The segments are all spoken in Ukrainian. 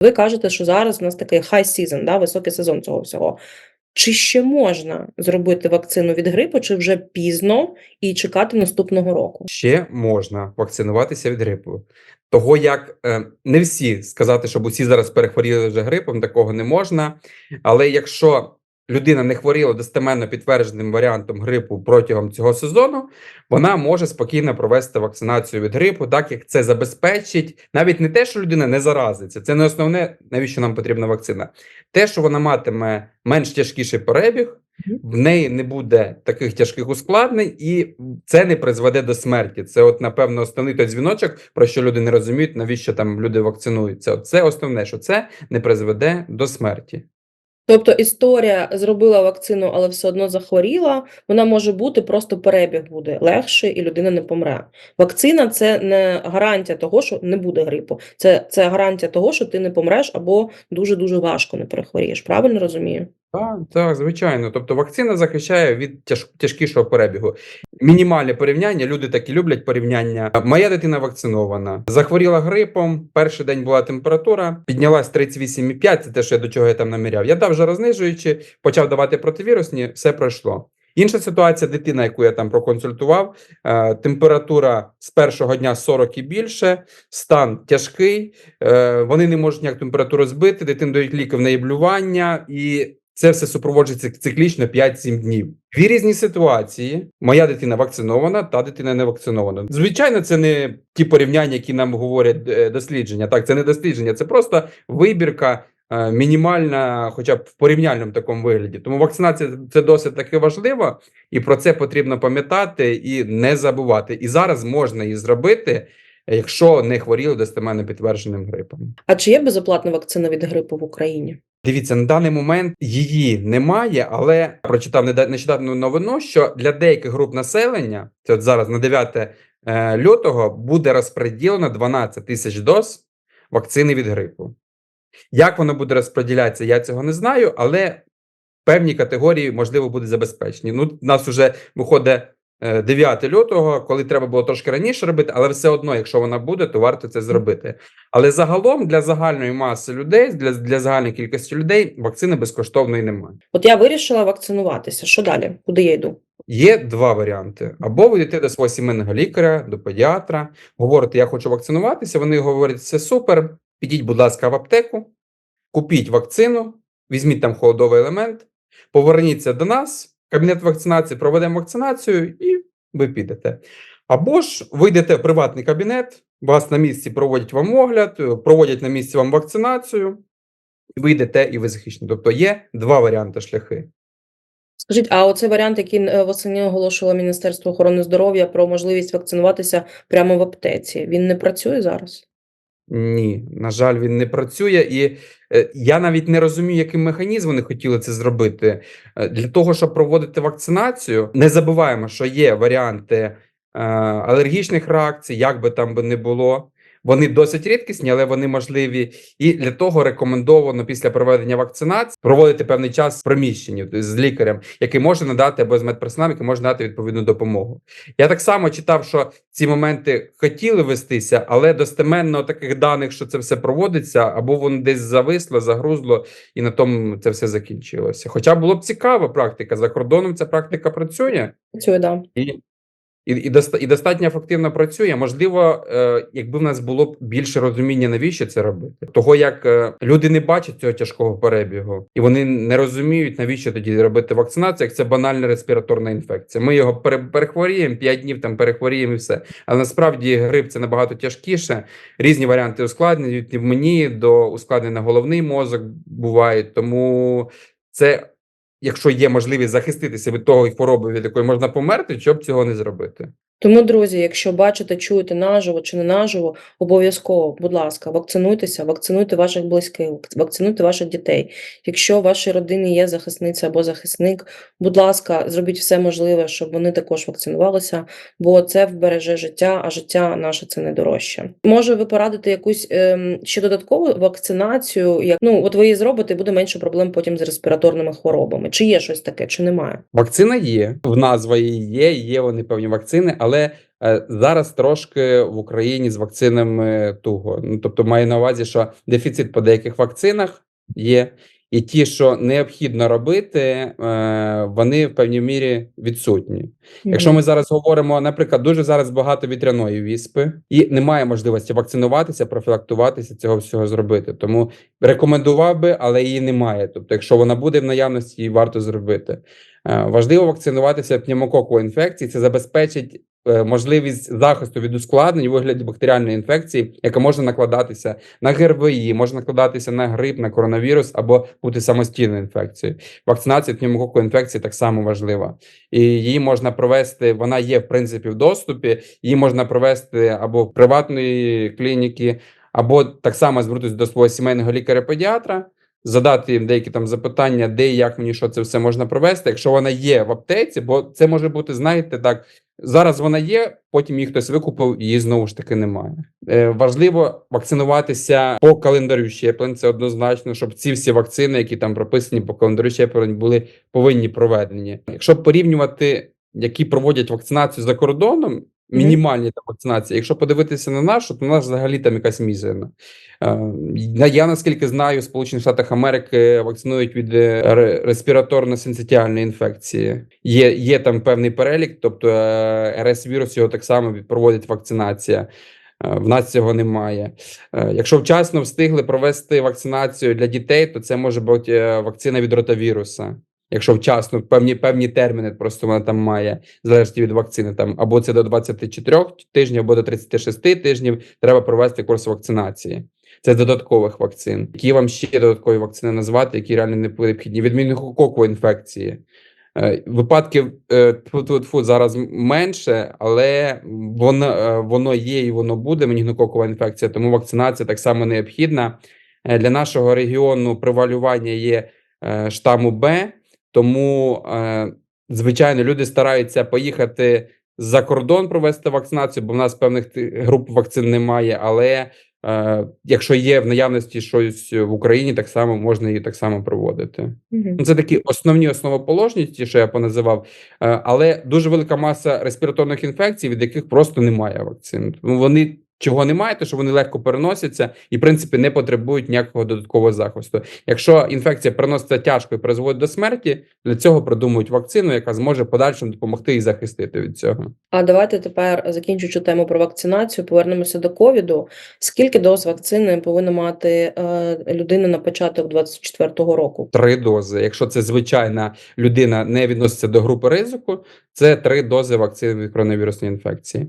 Ви кажете, що зараз у нас такий high season, да, високий сезон цього всього. Чи ще можна зробити вакцину від грипу, чи вже пізно і чекати наступного року? Ще можна вакцинуватися від грипу. Того як е, не всі сказати, щоб усі зараз перехворіли вже грипом, такого не можна. Але якщо людина не хворіла достеменно підтвердженим варіантом грипу протягом цього сезону, вона може спокійно провести вакцинацію від грипу, так як це забезпечить навіть не те, що людина не заразиться, це не основне, навіщо нам потрібна вакцина. Те, що вона матиме менш тяжкіший перебіг, в неї не буде таких тяжких ускладнень, і це не призведе до смерті. Це, от, напевно, основний той дзвіночок, про що люди не розуміють, навіщо там люди вакцинуються. Це основне, що це не призведе до смерті. Тобто історія зробила вакцину, але все одно захворіла. Вона може бути, просто перебіг буде легше, і людина не помре. Вакцина це не гарантія того, що не буде грипу. Це, це гарантія того, що ти не помреш або дуже дуже важко не перехворієш. Правильно розумію? Так, так, звичайно. Тобто вакцина захищає від тяж, тяжкішого перебігу. Мінімальне порівняння, люди такі люблять порівняння. Моя дитина вакцинована. Захворіла грипом, перший день була температура, піднялась 38,5, це те, що я до чого я там наміряв. Я дав вже рознижуючи, почав давати противірусні, все пройшло. Інша ситуація, дитина, яку я там проконсультував, е, температура з першого дня 40 і більше, стан тяжкий, е, вони не можуть ніяк температуру збити, дитину дають ліки в неї блювання, і це все супроводжується циклічно 5-7 днів. Дві різні ситуації. Моя дитина вакцинована, та дитина не вакцинована. Звичайно, це не ті порівняння, які нам говорять е, дослідження. Так, це не дослідження, це просто вибірка. е, Мінімальна, хоча б в порівняльному такому вигляді. Тому вакцинація це досить таки важливо, і про це потрібно пам'ятати і не забувати. І зараз можна її зробити, якщо не хворіли достеменно підтвердженим грипом. А чи є безоплатна вакцина від грипу в Україні? Дивіться, на даний момент її немає, але прочитав нещодавно новину, що для деяких груп населення, це от зараз на 9 е, лютого, буде розподілено 12 тисяч доз вакцини від грипу. Як воно буде розподілятися, я цього не знаю, але певні категорії, можливо, будуть забезпечені. Ну, нас вже виходить 9 лютого, коли треба було трошки раніше робити, але все одно, якщо вона буде, то варто це зробити. Але загалом для загальної маси людей, для, для загальної кількості людей, вакцини безкоштовної немає. От я вирішила вакцинуватися. Що далі? Куди я йду? Є два варіанти: або ви йдете до свого сімейного лікаря, до педіатра, говорите, я хочу вакцинуватися. Вони говорять, все супер. Підіть, будь ласка, в аптеку, купіть вакцину, візьміть там холодовий елемент, поверніться до нас, кабінет вакцинації, проведемо вакцинацію, і ви підете. Або ж ви йдете в приватний кабінет, вас на місці проводять вам огляд, проводять на місці вам вакцинацію, ви йдете і ви захищені. Тобто є два варіанти шляхи. Скажіть, а оцей варіант, який е, восени оголошувало Міністерство охорони здоров'я про можливість вакцинуватися прямо в аптеці, він не працює зараз? Ні, на жаль, він не працює, і е, я навіть не розумію, яким механізм вони хотіли це зробити. Е, Для того, щоб проводити вакцинацію, не забуваємо, що є варіанти е, алергічних реакцій, як би там би не було. Вони досить рідкісні, але вони можливі. І для того рекомендовано після проведення вакцинації проводити певний час в приміщенні з лікарем, який може надати або з медперсоналом, який може надати відповідну допомогу. Я так само читав, що ці моменти хотіли вестися, але достеменно таких даних, що це все проводиться, або воно десь зависло, загрузло, і на тому це все закінчилося. Хоча було б цікава практика. За кордоном ця практика працює Працює, да. і. І, і, доста- і достатньо ефективно працює. Можливо, е, якби в нас було б більше розуміння, навіщо це робити, того як е, люди не бачать цього тяжкого перебігу, і вони не розуміють, навіщо тоді робити вакцинацію, як це банальна респіраторна інфекція. Ми його пере, перехворіємо 5 днів, там перехворіємо і все. Але насправді грип це набагато тяжкіше. Різні варіанти ускладнень від пневмонії до ускладнень на головний мозок бувають. Тому це якщо є можливість захиститися від того хвороби, від якої можна померти, щоб цього не зробити. Тому, друзі, якщо бачите, чуєте наживо чи не наживо, обов'язково, будь ласка, вакцинуйтеся, вакцинуйте ваших близьких, вакцинуйте ваших дітей. Якщо в вашій родині є захисниця або захисник, будь ласка, зробіть все можливе, щоб вони також вакцинувалися, бо це вбереже життя, а життя наше це найдорожче. Може, ви порадите якусь ем, ще додаткову вакцинацію? Як ну, от ви її зробите, буде менше проблем потім з респіраторними хворобами. Чи є щось таке, чи немає? Вакцина є, в назва її є, є вони певні вакцини, але Е, Зараз трошки в Україні з вакцинами туго. Ну, тобто, маю на увазі, що дефіцит по деяких вакцинах є, і ті, що необхідно робити, е, вони в певній мірі відсутні. Якщо ми зараз говоримо, наприклад, дуже зараз багато вітряної віспи, і немає можливості вакцинуватися, профілактуватися, цього всього зробити. Тому рекомендував би, але її немає. Тобто, якщо вона буде в наявності, її варто зробити. Е, Важливо вакцинуватися пневмококової інфекції. Це забезпечить можливість захисту від ускладнень у вигляді бактеріальної інфекції, яка може накладатися на ГРВІ, може накладатися на грип, на коронавірус або бути самостійною інфекцією. Вакцинація пневмококової інфекції так само важлива, і її можна провести. Вона є в принципі в доступі. Її можна провести або в приватної клініки, або так само звернутися до свого сімейного лікаря-педіатра задати їм деякі там запитання, де і як мені що це все можна провести. Якщо вона є в аптеці, бо це може бути, знаєте, так зараз вона є, потім її хтось викупив, її знову ж таки немає. Е, важливо вакцинуватися по календарю щеплень. Це однозначно, щоб ці всі вакцини, які там прописані по календарю щеплень, були повинні проведені. Якщо порівнювати, які проводять вакцинацію за кордоном. Мінімальні там вакцинації. Якщо подивитися на нашу, то у нас взагалі там якась мізерна. Е, Я наскільки знаю, в Сполучених Штатах Америки вакцинують від е, респіраторно-синцитіальної інфекції. Є, є там певний перелік, тобто е, РС-вірус його так само проводить вакцинація. В нас цього немає. Якщо вчасно встигли провести вакцинацію для дітей, то це може бути вакцина від ротавіруса. Якщо вчасно певні певні терміни, просто вона там має залежить від вакцини. Там або це до 24 тижнів, або до 36 тижнів треба провести курс вакцинації. Це з додаткових вакцин. Які вам ще додаткові вакцини назвати, які реально не необхідні? Від мінгококової інфекції. Е, Випадків е, тьфу-тьфу-тьфу, зараз менше, але воно, е, воно є і воно буде. Менінгококова інфекція, тому вакцинація так само необхідна. Для нашого регіону превалювання є штаму Б, тому, е, звичайно, люди стараються поїхати за кордон провести вакцинацію, бо в нас певних груп вакцин немає. Але е, якщо є в наявності щось в Україні, так само можна її так само проводити. Ну, Це такі основні основоположності, що я поназивав, Е, але дуже велика маса респіраторних інфекцій, від яких просто немає вакцин. Вони чого немає, то що вони легко переносяться і, в принципі, не потребують ніякого додаткового захисту. Якщо інфекція переноситься тяжко і призводить до смерті, для цього придумують вакцину, яка зможе в подальшому допомогти і захистити від цього. А давайте тепер, закінчуючи тему про вакцинацію, повернемося до ковіду. Скільки доз вакцини повинна мати е, людина на початок 24-го року? Три дози. Якщо це звичайна людина не відноситься до групи ризику, це три дози вакцини від коронавірусної інфекції.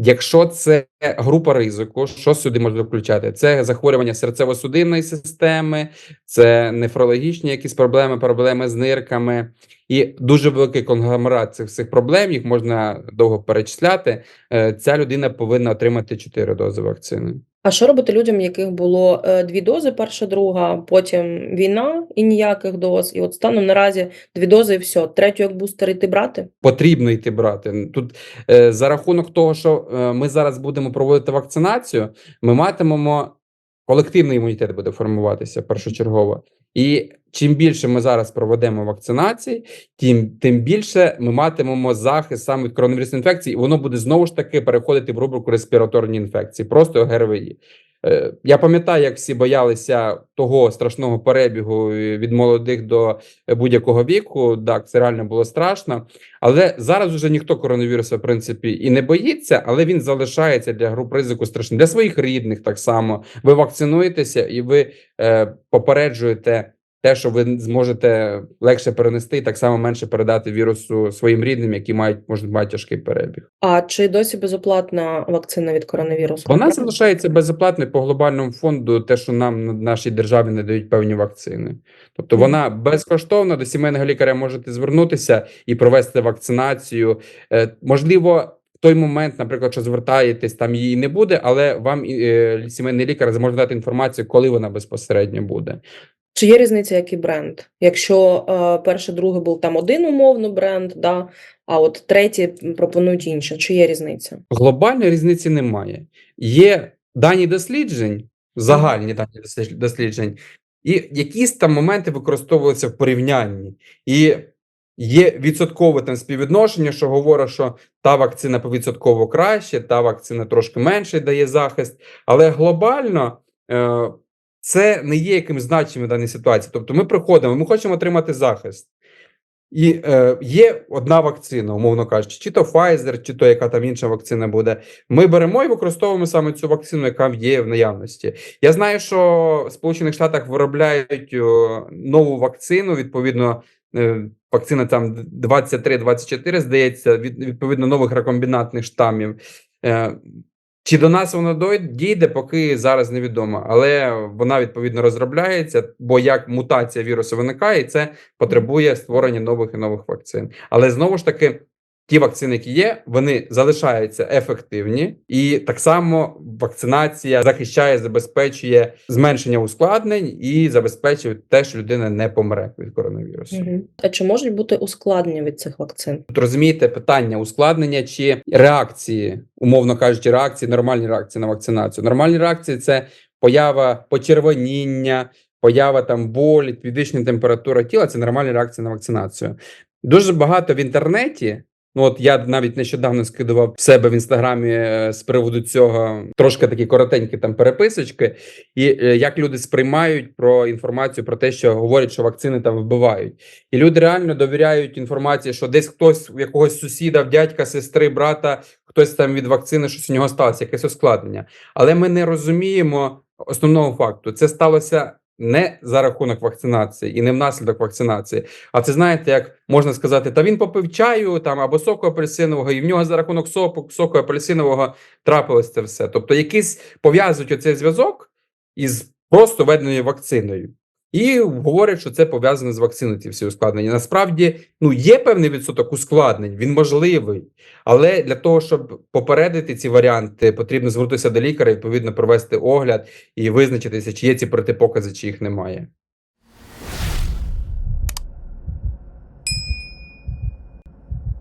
Якщо це група ризику, що сюди можна включати? Це захворювання серцево-судинної системи, це нефрологічні якісь проблеми, проблеми з нирками, і дуже великий конгломерат цих всіх проблем. Їх можна довго перечисляти. Е, Ця людина повинна отримати чотири дози вакцини. А що робити людям, яких було е, дві дози, перша, друга, потім війна і ніяких доз, і от станом наразі дві дози і все. Третю як бустер йти брати? потрібно йти брати. Тут е, за рахунок того, що е, ми зараз будемо проводити вакцинацію, ми матимемо колективний імунітет буде формуватися першочергово. І чим більше ми зараз проведемо вакцинації, тим, тим більше ми матимемо захист саме від коронавірусної інфекції, і воно буде знову ж таки переходити в рубрику респіраторні інфекції, просто ГРВІ. Е, Я пам'ятаю, як всі боялися того страшного перебігу е, від молодих до е, будь-якого віку. Так, це реально було страшно. Але зараз вже ніхто коронавірусу, в принципі, і не боїться, але він залишається для груп ризику страшним. Для своїх рідних так само. Ви вакцинуєтеся і ви е, попереджуєте те, що ви зможете легше перенести і так само менше передати вірусу своїм рідним, які мають можуть мати тяжкий перебіг. А чи досі безоплатна вакцина від коронавірусу? Вона залишається безоплатною по глобальному фонду, те, що нам на нашій державі не дають певні вакцини. Тобто Мгм. вона безкоштовна до сімейного лікаря можете звернутися і провести вакцинацію. Е, можливо. В той момент, наприклад, що звертаєтесь, там її не буде, але вам е, сімейний лікар зможе дати інформацію, коли вона безпосередньо буде. Чи є різниця, який бренд? Якщо е, перший, другий був там один умовно бренд, да, а от третій пропонують інше. Чи є різниця? Глобальної різниці немає. Є дані досліджень, загальні дані досліджень, і якісь там моменти використовуються в порівнянні. І Є відсоткове там співвідношення, що говорить, що та вакцина повідсотково краще, та вакцина трошки менше дає захист. Але глобально е, це не є якимось значимим в даній ситуації. Тобто ми приходимо, ми хочемо отримати захист. І е, є одна вакцина, умовно кажучи, чи то Pfizer, чи то яка там інша вакцина буде. Ми беремо і використовуємо саме цю вакцину, яка є в наявності. Я знаю, що в Сполучених Штатах виробляють нову вакцину, відповідно, е, вакцина там 23-24, здається, від, відповідно нових рекомбінантних штамів. Е, чи до нас дой- дійде, поки зараз невідомо, але вона відповідно розробляється, бо як мутація вірусу виникає, і це потребує створення нових і нових вакцин. Але знову ж таки, ті вакцини, які є, вони залишаються ефективні, і так само вакцинація захищає, забезпечує зменшення ускладнень і забезпечує те, що людина не помре від коронавірусу. Мгм. А чи можуть бути ускладнення від цих вакцин? Тут розумієте питання ускладнення чи реакції, умовно кажучи, реакції, нормальні реакції на вакцинацію. Нормальні реакції це поява почервоніння, поява там болі, підвищення температури тіла. Це нормальні реакції на вакцинацію. Дуже багато в інтернеті. Ну, от я навіть нещодавно скидував себе в інстаграмі е, з приводу цього трошки такі коротенькі там переписочки, і е, як люди сприймають про інформацію про те, що говорять, що вакцини там вбивають. І люди реально довіряють інформації, що десь хтось у якогось сусіда, дядька, сестри, брата, хтось там від вакцини, щось у нього сталося, якесь ускладнення. Але ми не розуміємо основного факту. Це сталося не за рахунок вакцинації і не внаслідок вакцинації. А це знаєте, як можна сказати, та він попив чаю там або соку апельсинового, і в нього за рахунок соку, соку апельсинового трапилось це все. Тобто, якийсь пов'язують оцей зв'язок із просто введеною вакциною. І говорять, що це пов'язане з вакциною, ці всі ускладнення. Насправді, ну є певний відсоток ускладнень, він можливий, але для того, щоб попередити ці варіанти, потрібно звернутися до лікаря, відповідно провести огляд і визначитися, чи є ці протипокази, чи їх немає.